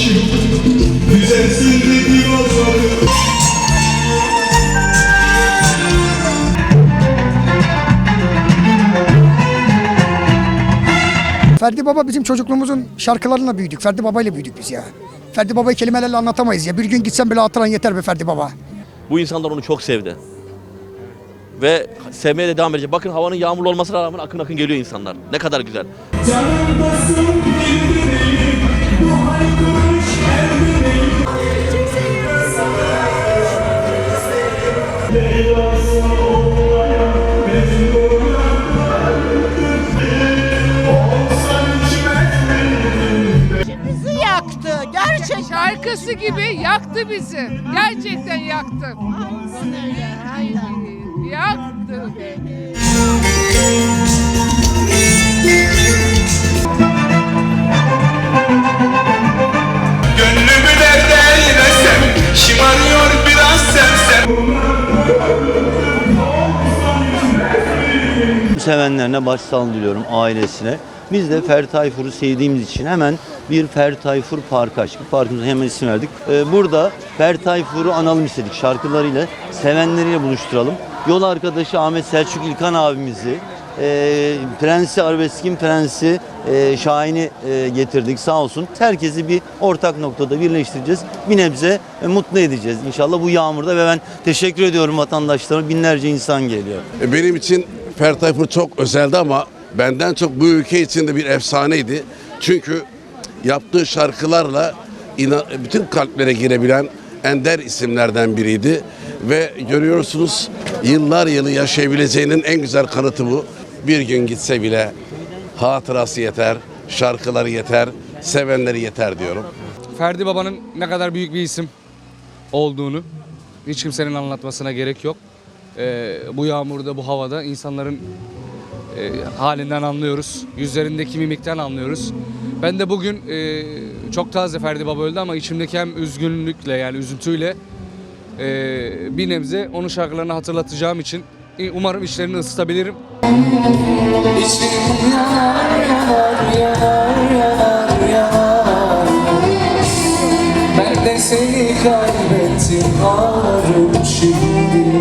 dedi Ferdi Baba bizim çocukluğumuzun şarkılarıyla büyüdük. Ferdi Baba ile büyüdük biz ya. Ferdi Baba'yı kelimelerle anlatamayız ya. Bir gün gitsen bile hatıran yeter be Ferdi Baba. Bu insanlar onu çok sevdi. Ve sevmeye de devam edecek. Bakın havanın yağmurlu olmasına rağmen akın akın geliyor insanlar. Ne kadar güzel. Canımdasın bildireyim Gerçekten. Şarkısı gibi yaktı bizi. Gerçekten yaktı. Aynen öyle. Aynen. Yaktı sevenlerine başsağlığı diliyorum ailesine. Biz de Ferdi Tayfur'u sevdiğimiz için hemen bir Ferdi Tayfur Parkı açtık. Parkımıza hemen isim verdik. Ee, burada Ferdi Tayfur'u analım istedik. Şarkılarıyla, sevenleriyle buluşturalım. Yol arkadaşı Ahmet Selçuk İlkan abimizi, e, Prensi Arabesk'in Prensi e, Şahin'i e, getirdik sağ olsun. Herkesi bir ortak noktada birleştireceğiz. Bir nebze e, mutlu edeceğiz inşallah bu yağmurda ve ben teşekkür ediyorum vatandaşlarıma. Binlerce insan geliyor. E, Benim için Ferdi Tayfur çok özeldi ama benden çok bu ülke için de bir efsaneydi. Çünkü yaptığı şarkılarla bütün kalplere girebilen ender isimlerden biriydi. Ve görüyorsunuz yıllar yılı yaşayabileceğinin en güzel kanıtı bu. Bir gün gitse bile hatırası yeter, şarkıları yeter, sevenleri yeter diyorum. Ferdi Baba'nın ne kadar büyük bir isim olduğunu hiç kimsenin anlatmasına gerek yok. Ee, bu yağmurda, bu havada insanların e, halinden anlıyoruz. Yüzlerindeki mimikten anlıyoruz. Ben de bugün e, çok taze Ferdi Baba öldü ama içimdeki hem üzgünlükle yani üzüntüyle e, bir nebze onun şarkılarını hatırlatacağım için e, umarım işlerini ısıtabilirim. Ben de seni kaybettim ağlarım şimdi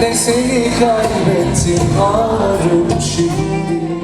de seni kaybettim ağlarım şimdi.